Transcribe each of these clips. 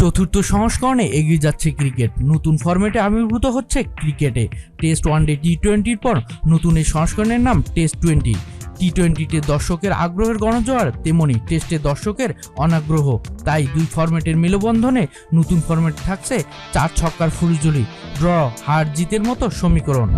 চতুর্থ সংস্করণে এগিয়ে যাচ্ছে ক্রিকেট। নতুন ফরম্যাটে আবির্ভূত হচ্ছে ক্রিকেটে। টেস্ট ওয়ানডে টি টোয়েন্টির পর নতুন এই সংস্করণের নাম টেস্ট টোয়েন্টি। টি টোয়েন্টিতে দর্শকের আগ্রহের গণজোয়ার, তেমনি টেস্টে দর্শকের অনাগ্রহ। তাই দুই ফরম্যাটের মেলবন্ধনে নতুন ফরম্যাট থাকছে চার ছক্কার ফুলজুলি ড্র, হার জিতের মতো সমীকরণ।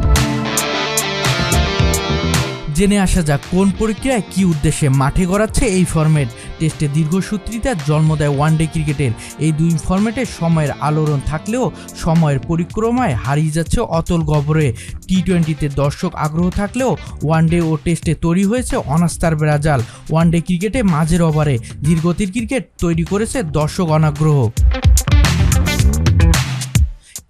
জেনে আসা যাক, কোন প্রক্রিয়ায় কি উদ্দেশ্যে মাঠে গড়াচ্ছে এই ফরম্যাট টেস্টে দীর্ঘসূত্রিতার জন্ম দেয় ওয়ানডে ক্রিকেটের এই দুই ফরম্যাটে সময়ের আলোড়ন থাকলেও সময়ের পরিক্রমায় হারিয়ে যাচ্ছে অতল গবরে টি টোয়েন্টিতে দর্শক আগ্রহ থাকলেও ওয়ানডে ও টেস্টে তৈরি হয়েছে অনাস্থার বেড়াজাল। ওয়ানডে ক্রিকেটে মাঝের ওভারে ধীরগতির ক্রিকেট তৈরি করেছে দর্শক অনাগ্রহ।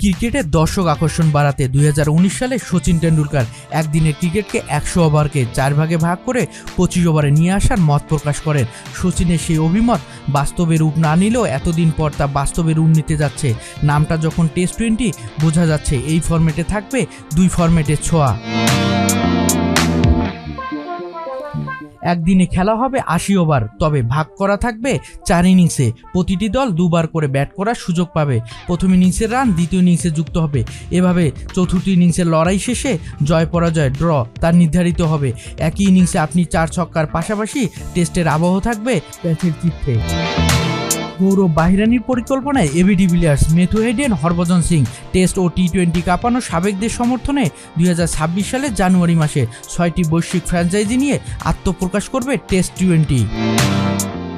ক্রিকেটের দর্শক আকর্ষণ বাড়াতে দুই হাজার উনিশ সালে সচিন টেন্ডুলকার একদিনের ক্রিকেটকে একশো ওভারকে চার ভাগে ভাগ করে পঁচিশ ওভারে নিয়ে আসার মত প্রকাশ করেন। সচিনের সেই অভিমত বাস্তবে রূপ না নিলেও এতদিন পর তা বাস্তবে রূপ নিতে যাচ্ছে। নামটা যখন টেস্ট টোয়েন্টি, বোঝা যাচ্ছে এই ফর্মেটে থাকবে দুই ফর্মেটে ছোঁয়া। একদিনে খেলা হবে আশি ওভার। তবে ভাগ করা থাকবে চার ইনিংসে। প্রতিটি দল দুবার করে ব্যাট করার সুযোগ পাবে। প্রথম ইনিংসের রান, দ্বিতীয় ইনিংসে যুক্ত হবে। এভাবে চতুর্থ ইনিংসের লড়াই শেষে জয় পরাজয়, ড্র তার নির্ধারিত হবে। একই ইনিংসে আপনি চার ছক্কার পাশাপাশি টেস্টের আবহ থাকবে প্যাচের চিত্রে। গৌরব বাহিরানির পরিকল্পনায় AB de Villiers Matthew Hayden Harbhajan Singh test ও টি টোয়েন্টি কাঁপানো সাবেকদের সমর্থনে দুই হাজার ছাব্বিশ সালের জানুয়ারি মাসে ছয়টি বৈশ্বিক ফ্র্যাঞ্চাইজি নিয়ে আত্মপ্রকাশ করবে টেস্ট টোয়েন্টি